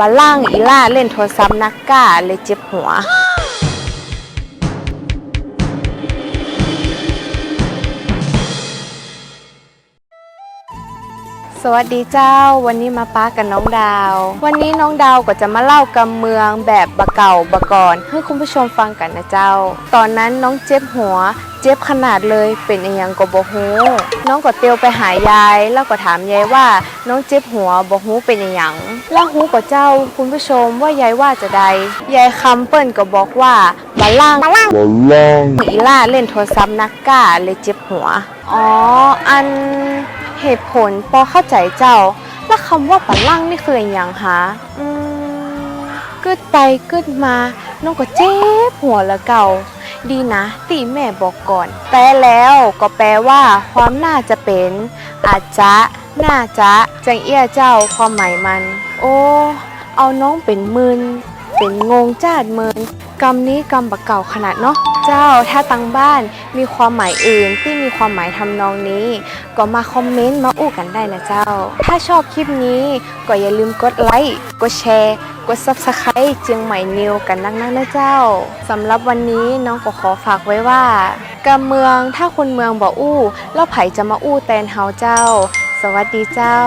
บาล่างอีล่าเล่นโทรศัพท์นักก้าเลยเจ็บหัว สวัสดีเจ้า วันนี้มาป้ากับน้องดาว วันนี้น้องดาวก็จะมาเล่ากำเมืองแบบบะเก่าบะก่อนให้คุณผู้ชมฟังกันนะเจ้า ตอนนั้นน้องเจ็บหัว เจ็บขนาดเลยเป็นอหยังก็บ่ฮู้น้องก็เตียวไปหายาย แล้วก็ถามยายว่าน้องเจ็บหัวบ่ฮู้เป็นอหยังแล้วฮู้กับเจ้าคุณผู้ชมว่ายายว่าจะใดยายคำเปิ้นก็บอกว่าบาล่าง Balang. อีล่าเล่นโทรศัพท์นักก้าเลยเจ็บหัวอ๋ออัน เหตุผลพอเข้าใจเจ้า แล้วคำว่าปะลั่งนี่คืออย่างคะอืมกึดไปกึดมา น้องก็เจ็บหัวละเก่า ดีนะตีแม่บอกก่อน แปลแล้วก็แปลว่า ความน่าจะเป็น อาจจะ น่าจะจังเอี้ยเจ้าความหมายมัน โอ้ เอาน้องเป็นมืนเป็นงงจ้าดเมิน กรรมนี้กรรมบักเก่าขนาดเนาะเจ้าถ้าตังบ้านมีความหมายอื่นที่มีความหมายทำนองนี้ ก็มาคอมเมนต์มาอู้กันได้นะเจ้า ถ้าชอบคลิปนี้ก็อย่าลืมกดไลค์กดแชร์กด Subscribe เจียงใหม่นิวกันนักๆนะเจ้าสำหรับวันนี้น้องก็ขอฝากไว้ว่ากำเมืองถ้าคนเมืองบ่อู้แล้วไผจะมาอู้แตนเฮาเจ้า สวัสดีเจ้า